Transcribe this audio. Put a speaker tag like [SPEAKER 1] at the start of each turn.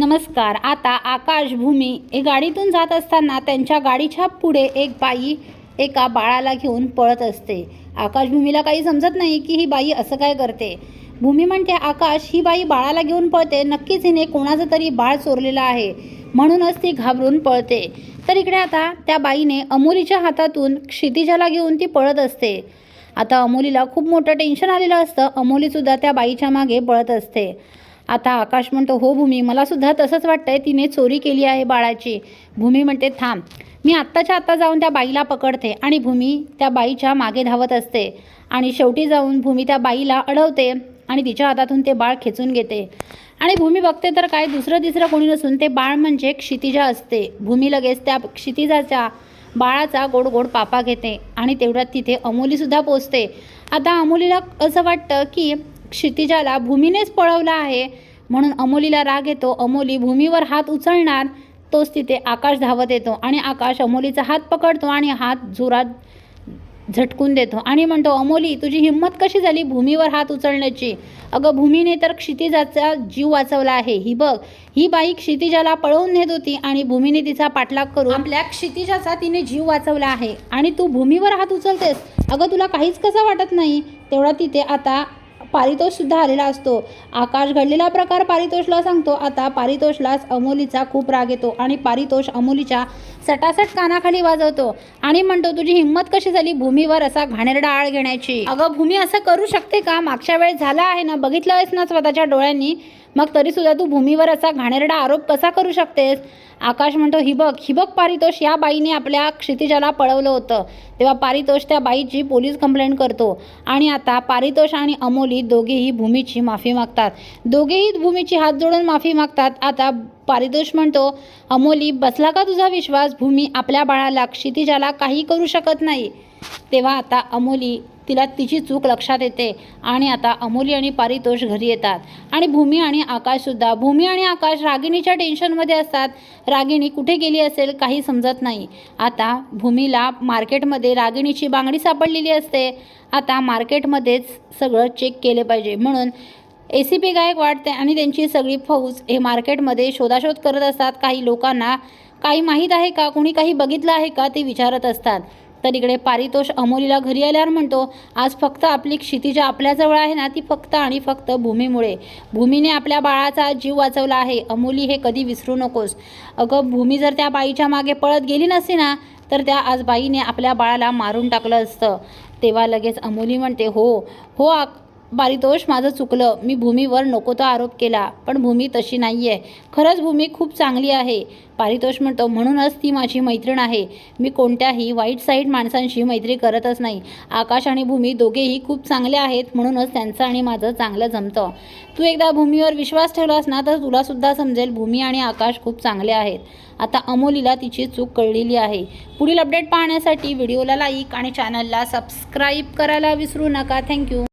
[SPEAKER 1] नमस्कार आता आकाश भूमी हे गाडीतून जात असताना त्यांच्या गाडीच्या पुढे एक बाई एका बाळाला घेऊन पळत असते. आकाशभूमीला काही समजत नाही की ही बाई असं काय करते. भूमी म्हणते आकाश ही बाई बाळाला घेऊन पळते. नक्कीच हिने कोणाचं तरी बाळ चोरलेलं आहे. म्हणूनच ती घाबरून पळते. तर इकडे आता त्या बाईने अमोलीच्या हातातून क्षितिजाला घेऊन ती पळत असते. आता अमोलीला खूप मोठं टेन्शन आलेलं असतं. अमोलीसुद्धा त्या बाईच्या मागे पळत असते. आता आकाश म्हणतो हो भूमी मला सुद्धा तसंच वाटतंय तिने चोरी केली आहे बाळाची. भूमी म्हणते थांब मी आत्ताच्या आत्ता जाऊन त्या बाईला पकडते आणि भूमी त्या बाईच्या मागे धावत असते आणि शेवटी जाऊन भूमी त्या बाईला अडवते आणि तिच्या हातातून ते बाळ खेचून घेते. आणि भूमी बघते तर काय दुसरं तिसरं कोणी नसून ते बाळ म्हणजे क्षितिजा असते. भूमी लगेच त्या क्षितिजाच्या बाळाचा गोड गोड पापा घेते आणि तेवढ्यात तिथे अमोलीसुद्धा पोचते. आता अमोलीला असं वाटतं की क्षितिजाला भूमीनेच पळवलं आहे. म्हणून अमोलीला राग येतो. अमोली भूमीवर हात उचलणार तोच तिथे आकाश धावत येतो आणि आकाश अमोलीचा हात पकडतो आणि हात जोरात झटकून देतो. आणि म्हणतो अमोली तुझी हिंमत कशी झाली भूमीवर हात उचलण्याची? अगं भूमीने तर क्षितिजाचा जीव वाचवला आहे. ही बघ ही बाई क्षितिजाला पळवून नेत होती आणि भूमीने तिचा पाठलाग करून आपल्या क्षितिजाचा तिने जीव वाचवला आहे. आणि तू भूमीवर हात उचलतेस? अगं तुला काहीच कसं वाटत नाही? तेवढा तिथे आता पारितोषसुद्धा आलेला असतो. आकाश घडलेला प्रकार पारितोषला सांगतो. आता पारितोषलाच अमोलीचा खूप राग येतो आणि पारितोष अमोलीच्या सटासट कानाखाली वाजवतो आणि म्हणतो तुझी हिंमत कशी झाली भूमीवर असा घाणेरडा आळ घेण्याची? अगं भूमी असं करू शकते का? मागच्या वेळेस झाला आहे ना? बघितलं आहेस ना स्वतःच्या डोळ्यांनी? मग तरीसुद्धा तू भूमीवर असा घाणेरडा आरोप कसा करू शकतेस? आकाश म्हणतो हिबक हिबक पारितोष या बाईने आपल्या क्षितिजाला पळवलं होतं. तेव्हा पारितोष त्या बाईची पोलीस कंप्लेंट करतो. आणि आता पारितोष आणि अमोली दोघेही भूमीची माफी मागतात. दोघेही भूमीची हात जोडून माफी मागतात. आता पारितोष म्हणतो अमोली बसला का तुझा विश्वास? भूमी आपल्या बाळाला क्षितिजाला काही करू शकत नाही. तेव्हा आता अमोली तिला तिची चूक लक्षात येते आणि आता अमोली आणि पारितोष घरी येतात. आणि भूमी आणि आकाशसुद्धा भूमी आणि आकाश रागिणीच्या टेन्शनमध्ये असतात. रागिणी कुठे गेली असेल काही समजत नाही. आता भूमीला मार्केटमध्ये रागिणीची बांगडी सापडलेली असते. आता मार्केटमध्येच सगळं चेक केले पाहिजे. म्हणून ए सी पी गायकवाड ते आणि त्यांची सगळी फौज हे मार्केटमध्ये शोधाशोध करत असतात. काही लोकांना काही माहीत आहे का? कोणी काही बघितलं आहे का? ते विचारत असतात. तर इकडे पारितोष अमोलीला घरी आल्यावर म्हणतो आज फक्त आपली क्षितिजा आपल्याजवळ आहे ना ती फक्त आणि फक्त भूमीमुळे. भूमीने आपल्या बाळाचा जीव वाचवला आहे. अमोली हे कधी विसरू नकोस. अगं भूमी जर त्या बाईच्या मागे पळत गेली नसती ना तर त्या आज बाईने आपल्या बाळाला मारून टाकलं असतं. तेव्हा लगेच अमोली म्हणते हो हो पारितोष माझं चुकलं. मी भूमीवर नको तो आरोप केला पण भूमी तशी नाही आहे खरंच भूमी खूप चांगली आहे. पारितोष म्हणतो म्हणूनच ती माझी मैत्रीण आहे. मी कोणत्याही वाईट साईड माणसांशी मैत्री करतच नाही. आकाश आणि भूमी दोघेही खूप चांगले आहेत म्हणूनच त्यांचं आणि माझं चांगलं जमतं. तू एकदा भूमीवर विश्वास ठेवलास ना तर तुलासुद्धा समजेल भूमी आणि आकाश खूप चांगले आहेत. आता अमोलीला तिची चूक कळलेली आहे. पुढील अपडेट पाहण्यासाठी व्हिडिओला लाईक आणि चॅनलला सबस्क्राईब करायला विसरू नका. थँक्यू.